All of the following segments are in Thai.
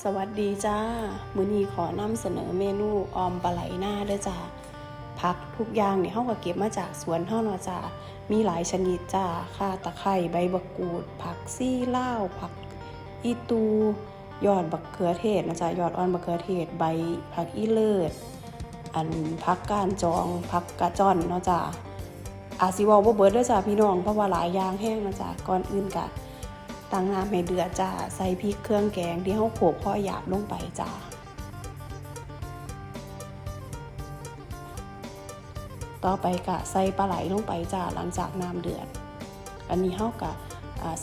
สวัสดีจ้า มื้อนี้ขอนำเสนอเมนูออมปลาไหลหน้าเด้อจ้าผักทุกอย่างเนี่ยเฮาก็เก็บมาจากสวนเฮาเนาะจ้ามีหลายชนิดจ้าข่าตะไคร้ใบบักกูด ผักซี่เลาผักอีตู ยอดบักเขือเทศนะจ๊ะยอดอ่อนบักเขือเทศใบผักอีเลิศอันผักก้านจองผักกระจ้อนเนาะจ้าอาจสิว้าบ่เบิดเด้อจ้าพี่น้องเพราะว่าหลายอย่างแห้งนะจ้าก่อนอื่นกะ ตั้งน้ำให้เดือดจ้า ใส่พริกเครื่องแกงที่เขาโขลกพ่อหยาบลงไปจ้าต่อไปกะใส่ปลาไหลลงไปจ้าหลังจากน้ำเดือด อันนี้เขากะ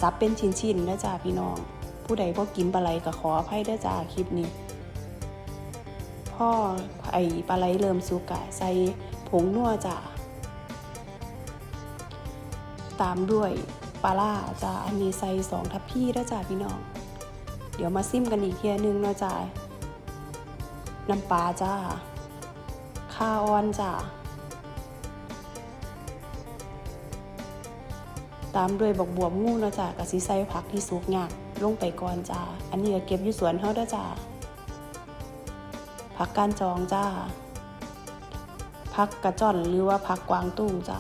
ซับเป็นชิ้นๆนะจ้าพี่น้อง ผู้ใดพอกินปลาไหลก็ขออภัยด้วยจ้าคลิปนี้พ่อไอปลาไหลเริ่มสุกกะใส่ผงนัวจ้าตามด้วย ปลาล่าจ้าอันนี้ใส่สองทัพพี่แล้วจ้าพี่น้อง เดี๋ยวมาซิมกันอีกเทียนึงเนาะจ้าน้ำปลาจ้าข้าวออนจ้าตามด้วยบักบวบงูเนาะจ้ากะสิใส่ผักที่สุกยากลงไปก่อนจ้าอันนี้ก็เก็บอยู่สวนเฮาเด้อจ้าผักกานจองจ้าผักกระจ่อนหรือว่าผักกวางตุ้งจ้า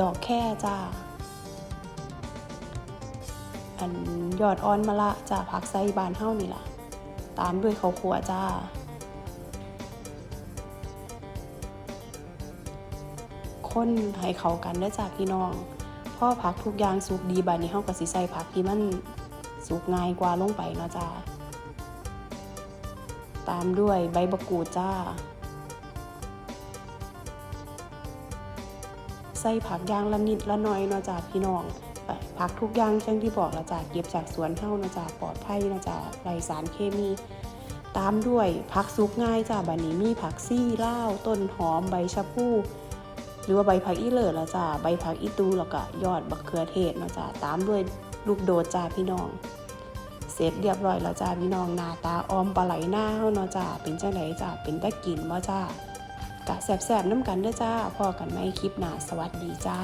ดอกแค่จ้า อันยอดอ่อนมะละจ้าผักไส้บานเฮ้านี่ล่ะ ตามด้วยเขาวคั่วจ้า คนให้เขากันเด้อจ้าพี่น้องพ่อผักทุกอย่างสุกดีบานนี้เฮาก็สิใส่ผักที่มันสุกง่ายกว่าลงไปเนาะจ้า ตามด้วยใบบักกูดจ้า ใส่ผักย่างละนิดละหน้อยเนาะจ้าพี่น้องผักทุกอย่างเช่นที่บอกและจ้าเก็บจากสวนเฮานะจ้าปลอดภัยเนาะจ้าไรสารเคมี ตามด้วยผักสุกง่ายจ้าบัดนี้มีผักซี่ล่าต้นหอมใบชะพูหรือว่าใบผักอีเลิศละจ้าใบผักอีตูแล้วก็ยอดบักเขือเทศเนาะจ้าตามด้วยลูกโดดจ้าพี่น้องเสร็จเรียบร้อยแล้วจ้าพี่น้องหน้าตาออมปลาไหลหน้าเฮาเนาะจ้าเป็นจังไดจ้าเป็นตะกินบ่จ้า กะแสบๆน้ำกันด้วยจ้าพอกันไหมคลิปหน้าสวัสดีจ้า